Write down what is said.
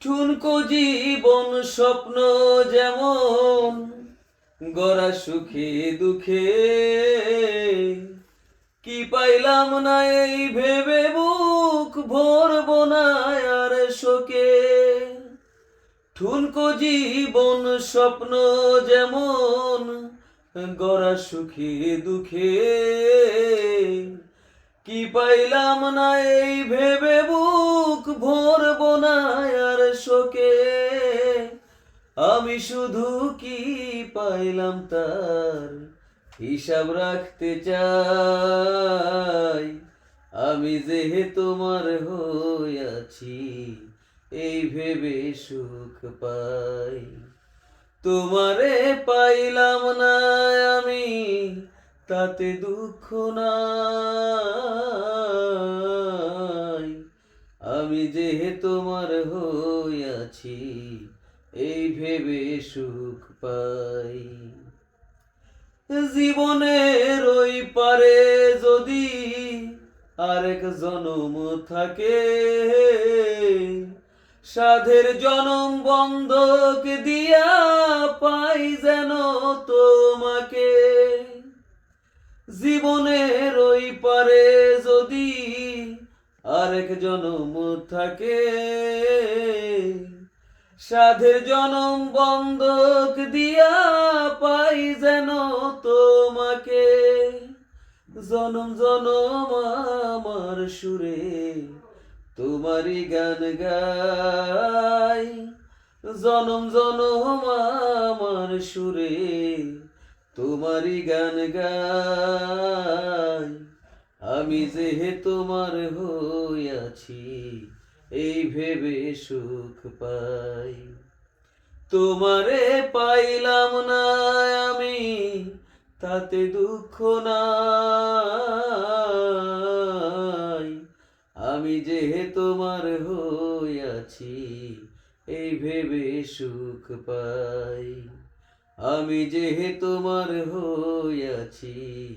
ঠুনকো জীবন স্বপ্ন যেমন, গড়া সুখে দুঃখে। কি পাইলাম না এই ভেবে বুক ভরব না আর শোকে? ঠুনকো জীবন স্বপ্ন যেমন, গড়া সুখে দুঃখে। কি পাইলাম না এই ভেবে বুক ভরব না শোকে আমি শুধু কি পাইলাম তার হিসাব রাখতে চাই? আমি যে তোমার হইয়াছি এই ভেবে সুখ পাই। তোমারে পাইলাম না আমি, তাতে দুঃখ নাই। আমি যে তোমার হইয়াছি, এই ভেবে সুখ পাই। জীবনের ওই পারে যদি আরেক জনম থাকে, সাধের জনম বন্ধক দিয়া পাই যেন তোমাকে। জীবনের ওই পারে আরেক জনম থাকে। সাধের জনম বন্ধক দিয়া পাই যেন তোমাকে। জনম জনম আমার সুরে তোমারই গান গাই। জনম জনম আমার সুরে তোমারই গান গাই। আমি যে তোমার হইয়াছি, এই ভেবে সুখ পাই। তোমারে পাইলাম না আমি, তাতে দুঃখ নাই। আমি যে তোমার হইয়াছি, এই ভেবে সুখ পাই। আমি যে তোমার হইয়াছি